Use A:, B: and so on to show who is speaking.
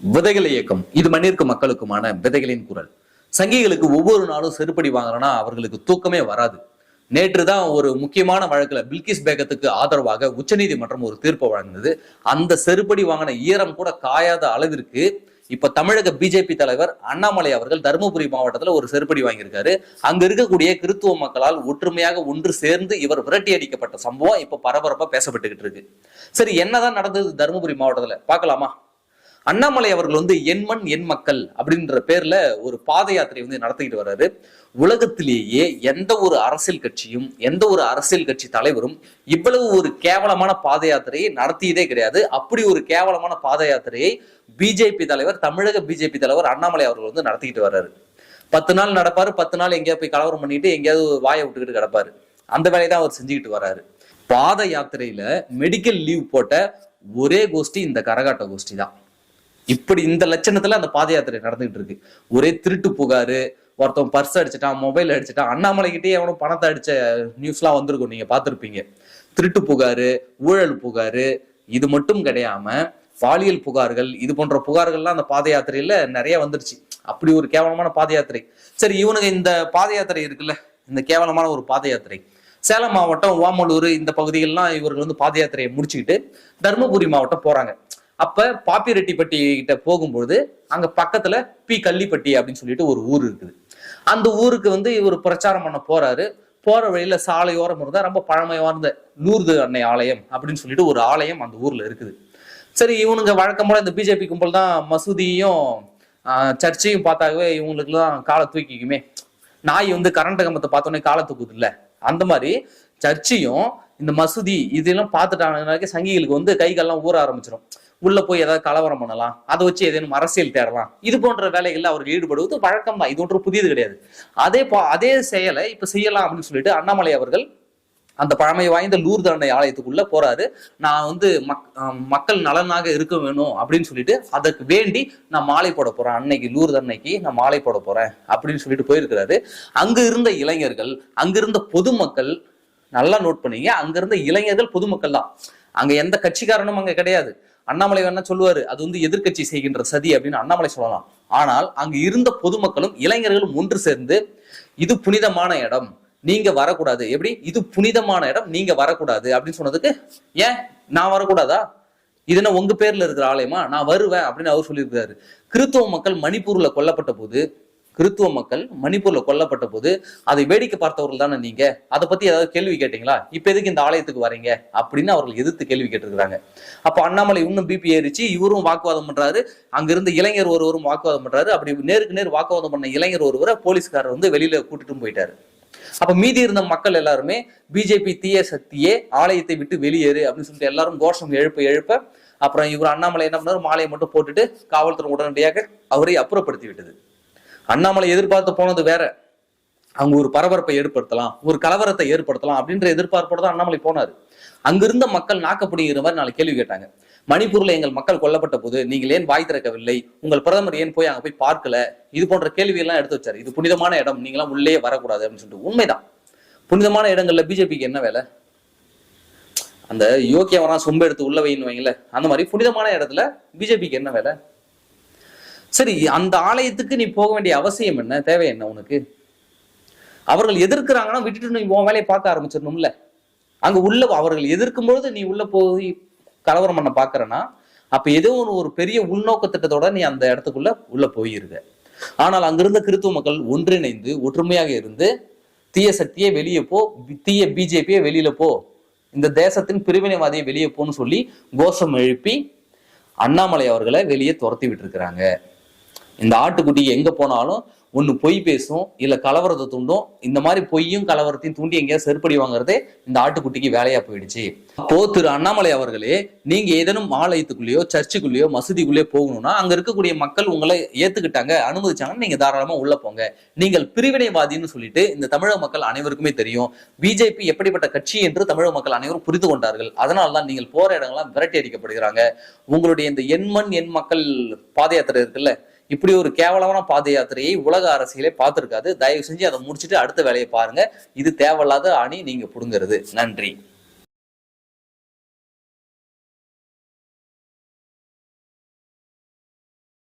A: விதைகள் இயக்கம். இது மண்ணிற்கு மக்களுக்குமான விதைகளின் குரல். சங்கிகளுக்கு ஒவ்வொரு நாளும் செருப்படி வாங்குறனா அவர்களுக்கு தூக்கமே வராது. நேற்று தான் ஒரு முக்கியமான வழக்குல பில்கிஸ் பேகத்துக்கு ஆதரவாக உச்சநீதிமன்றம் ஒரு தீர்ப்பு வழங்கினது. அந்த செருப்படி வாங்கின ஈரம் கூட காயாத அளவிற்கு இப்ப தமிழக பிஜேபி தலைவர் அண்ணாமலை அவர்கள் தருமபுரி மாவட்டத்துல ஒரு செருப்படி வாங்கியிருக்காரு. அங்க இருக்கக்கூடிய கிறித்துவ மக்களால் ஒற்றுமையாக ஒன்று சேர்ந்து இவர் விரட்டி அடிக்கப்பட்ட சம்பவம் இப்ப பரபரப்பா பேசப்பட்டுக்கிட்டு இருக்கு. சரி என்னதான் நடந்தது தருமபுரி மாவட்டத்துல? பாக்கலாமா அண்ணாமலை அவர்கள் வந்து என் மண் என் மக்கள் அப்படின்ற பேர்ல ஒரு பாத யாத்திரை வந்து நடத்திக்கிட்டு வர்றாரு. உலகத்திலேயே எந்த ஒரு அரசியல் கட்சியும் எந்த ஒரு அரசியல் கட்சி தலைவரும் இவ்வளவு ஒரு கேவலமான பாத யாத்திரையை நடத்தியதே கிடையாது. அப்படி ஒரு கேவலமான பாத யாத்திரையை பிஜேபி தலைவர் தமிழக பிஜேபி தலைவர் அண்ணாமலை அவர்கள் வந்து நடத்திக்கிட்டு வர்றாரு. பத்து நாள் நடப்பாரு பத்து நாள் எங்கேயாவது போய் கலவரம் பண்ணிட்டு எங்கேயாவது வாயை விட்டுக்கிட்டு கிடப்பாரு. அந்த வேலையை தான் அவர் செஞ்சுக்கிட்டு வர்றாரு. பாத யாத்திரையில மெடிக்கல் லீவ் போட்ட ஒரே கோஷ்டி இந்த கரகாட்ட கோஷ்டி தான். இப்படி இந்த லட்சணத்துல அந்த பாத யாத்திரை நடந்துகிட்டு இருக்கு. ஒரே திருட்டு புகாரு ஒருத்தன் பர்ஸ் அடிச்சிட்டான் மொபைல் அடிச்சிட்டான் அண்ணாமலைக்கிட்டே எவனோ எவனும் பணத்தை அடிச்ச நியூஸ்லாம் வந்திருக்கும் நீங்க பார்த்துருப்பீங்க. திருட்டு புகாரு ஊழல் புகாரு இது மட்டும் கிடையாம பாலியல் புகார்கள் இது போன்ற புகார்கள்லாம் அந்த பாத யாத்திரையில நிறைய வந்துருச்சு. அப்படி ஒரு கேவலமான பாத யாத்திரை சரி இவனுங்க இந்த பாத யாத்திரை இருக்குல்ல இந்த கேவலமான ஒரு பாத யாத்திரை சேலம் மாவட்டம் ஓமலூர் இந்த பகுதிகள்லாம் இவர்கள் வந்து பாத யாத்திரையை முடிச்சுக்கிட்டு தருமபுரி மாவட்டம் போறாங்க. அப்ப பாப்பிரெட்டிப்பட்டி கிட்ட போகும்போது அங்க பக்கத்துல பி கள்ளிப்பட்டி அப்படின்னு சொல்லிட்டு ஒரு ஊர் இருக்குது. அந்த ஊருக்கு வந்து இவர் பிரச்சாரம் பண்ண போறாரு. போற வழியில சாலையோரம் இருந்தா ரொம்ப பழமை வாய்ந்த லூர்து அன்னை ஆலயம் அப்படின்னு சொல்லிட்டு ஒரு ஆலயம் அந்த ஊர்ல இருக்குது. சரி இவனுங்க வழக்கம் போல இந்த பிஜேபி கும்பல் தான் மசூதியும் ஆஹ், சர்ச்சையும் பார்த்தாகவே இவங்களுக்குலாம் காலை தூக்கிக்குமே. நாய் வந்து கரண்ட் கம்பத்தை பார்த்தோன்னே காலை தூக்குது இல்லை அந்த மாதிரி சர்ச்சையும் இந்த மசூதி இதெல்லாம் பார்த்துட்டாங்கனாக்க சங்கிகளுக்கு வந்து கை கால்லாம் ஊற ஆரம்பிச்சிடும் உள்ள போய் ஏதாவது கலவரம் பண்ணலாம் அதை வச்சு ஏதேனும் அரசியல் தேடலாம். இது போன்ற வேலைகள்ல அவர்கள் ஈடுபடுவது வழக்கம் தான். இது ஒன்று புதியது கிடையாது. அதே அதே செயலை இப்ப செய்யலாம் அப்படின்னு சொல்லிட்டு அண்ணாமலை அவர்கள் அந்த பழமை வாய்ந்த லூர்து அன்னை ஆலயத்துக்குள்ள போறாரு. நான் வந்து மக் மக்கள் நலனாக இருக்க வேணும் அப்படின்னு சொல்லிட்டு அதற்கு வேண்டி நான் மாலை போட போறேன். அன்னைக்கு லூர்து அன்னைக்கு நான் மாலை போட போறேன் அப்படின்னு சொல்லிட்டு போயிருக்கிறாரு. அங்க இருந்த இளைஞர்கள் அங்க இருந்த பொதுமக்கள் நல்லா நோட் பண்ணீங்க. அங்க இருந்த இளைஞர்கள் பொதுமக்கள் தான். அங்க எந்த கட்சிக்காரனும் அங்க கிடையாது. அண்ணாமலை வேணா சொல்லுவாரு அது வந்து எதிர்க்கட்சி செய்கின்ற சதி அப்படின்னு அண்ணாமலை சொல்லலாம். ஆனால் அங்கு இருந்த பொதுமக்களும் இளைஞர்களும் ஒன்று சேர்ந்து இது புனிதமான இடம் நீங்க வரக்கூடாது. எப்படி? இது புனிதமான இடம் நீங்க வரக்கூடாது. அப்படின்னு சொன்னதுக்கு ஏன்? நான் வரக்கூடாதா? இது என்ன உங்க பேர்ல இருக்கிற ஆலயமா? நான் வருவேன் அப்படின்னு அவர் சொல்லியிருக்காரு கிறித்துவ மக்கள் மணிப்பூர்ல கொல்லப்பட்ட போது கிறித்துவ மக்கள் மணிப்பூர்ல கொல்லப்பட்ட போது அதை வேடிக்கை பார்த்தவர்கள் தானே நீங்க? அதை பத்தி ஏதாவது கேள்வி கேட்டீங்களா? இப்ப எதுக்கு இந்த ஆலயத்துக்கு வரீங்க? அப்படின்னு அவர்கள் எதிர்த்து கேள்வி கேட்டிருக்கிறாங்க. அப்ப அண்ணாமலை இன்னும் பிபி ஏறிச்சு இவரும் வாக்குவாதம் பண்றாரு. அங்கிருந்து இளைஞர் ஒருவரும் வாக்குவாதம் பண்றாரு. அப்படி நேருக்கு நேர் வாக்குவாதம் பண்ண இளைஞர் ஒருவரை போலீஸ்காரர் வந்து வெளியில கூட்டிட்டு போயிட்டாரு. அப்ப மீதி இருந்த மக்கள் எல்லாருமே பிஜேபி தீய சக்தியே ஆலயத்தை விட்டு வெளியேறு அப்படின்னு சொல்லிட்டு எல்லாரும் கோஷம் எழுப்ப எழுப்ப அப்புறம் இவர் அண்ணாமலை என்ன பண்ணாரு? மாலையை மட்டும் போட்டுட்டு காவல்துறை உடனடியாக அவரை அப்புறப்படுத்தி விட்டது. அண்ணாமலை எதிர்பார்த்து போனது வேற. அவங்க ஒரு பரபரப்பை ஏற்படுத்தலாம் ஒரு கலவரத்தை ஏற்படுத்தலாம் அப்படின்ற எதிர்பார்ப்போட தான் அண்ணாமலை போனார். அங்கிருந்த மக்கள் நாக்கப்படுகிற மாதிரி நாலு கேள்வி கேட்டாங்க. மணிப்பூர்ல எங்கள் மக்கள் கொல்லப்பட்ட போது நீங்கள் ஏன் வாய் திறக்கவில்லை? உங்கள் பிரதமர் ஏன் போய் அங்க போய் பார்க்கல? இது போன்ற கேள்வி எல்லாம் எடுத்து வச்சாரு. இது புனிதமான இடம் நீங்களாம் உள்ளே வரக்கூடாது அப்படின்னு சொல்லிட்டு. உண்மைதான். புனிதமான இடங்கள்ல பிஜேபிக்கு என்ன வேலை? அந்த யோக்கியவனா சொம்ப எடுத்து உள்ள வைன்னு வைங்கள அந்த மாதிரி புனிதமான இடத்துல பிஜேபிக்கு என்ன வேலை? சரி அந்த ஆலயத்துக்கு நீ போக வேண்டிய அவசியம் என்ன? தேவை என்ன உனக்கு? அவர்கள் எதிர்க்கிறாங்கன்னா விட்டுட்டு நீ உன் வேலையை பார்க்க ஆரம்பிச்சிடணும்ல. அங்க உள்ள அவர்கள் எதிர்க்கும் பொழுது நீ உள்ள போய் கலவரம் பண்ண பாக்குறனா அப்ப ஏதோ ஒரு ஒரு பெரிய உள்நோக்க திட்டத்தோட நீ அந்த இடத்துக்குள்ள உள்ள போயிருக்க. ஆனால் அங்கிருந்த கிறித்துவ மக்கள் ஒன்றிணைந்து ஒற்றுமையாக இருந்து தீய சக்தியை வெளியே போ தீய பிஜேபியை வெளியில போ இந்த தேசத்தின் பிரிவினைவாதியை வெளியே போன்னு சொல்லி கோஷம் எழுப்பி அண்ணாமலை அவர்களை வெளியே துரத்தி விட்டுருக்கிறாங்க. இந்த ஆட்டுக்குட்டி எங்க போனாலும் ஒன்று பொய் பேசும் இல்லை கலவரத்தை தூண்டும். இந்த மாதிரி பொய்யும் கலவரத்தையும் தூண்டி எங்கேயாவது செருப்படி வாங்குறதே இந்த ஆட்டுக்குட்டிக்கு வேலையா போயிடுச்சு. அப்போ திரு அண்ணாமலை அவர்களே நீங்க ஏதேனும் ஆலயத்துக்குள்ளேயோ சர்ச்சுக்குள்ளேயோ மசூதிக்குள்ளேயோ போகணும்னா அங்க இருக்கக்கூடிய மக்கள் உங்களை ஏத்துக்கிட்டாங்க அனுமதிச்சாங்கன்னா நீங்க தாராளமா உள்ள போங்க. நீங்கள் பிரிவினைவாதின்னு சொல்லிட்டு இந்த தமிழக மக்கள் அனைவருக்குமே தெரியும். பிஜேபி எப்படிப்பட்ட கட்சி என்று தமிழக மக்கள் அனைவரும் புரிந்து கொண்டார்கள். அதனால தான் நீங்கள் போற இடங்கள்லாம் விரட்டி அடிக்கப்படுகிறாங்க. உங்களுடைய இந்த எண்மண் எண் மக்கள் பாத யாத்திரை இருக்குல்ல இப்படி ஒரு கேவலமான பாத யாத்திரையை உலக அரசியலே பார்த்திருக்காது. தயவு செஞ்சு அதை முடிச்சுட்டு அடுத்த வேலையை பாருங்க. இது தேவையில்லாத அணி நீங்க புடுங்கிறது. நன்றி.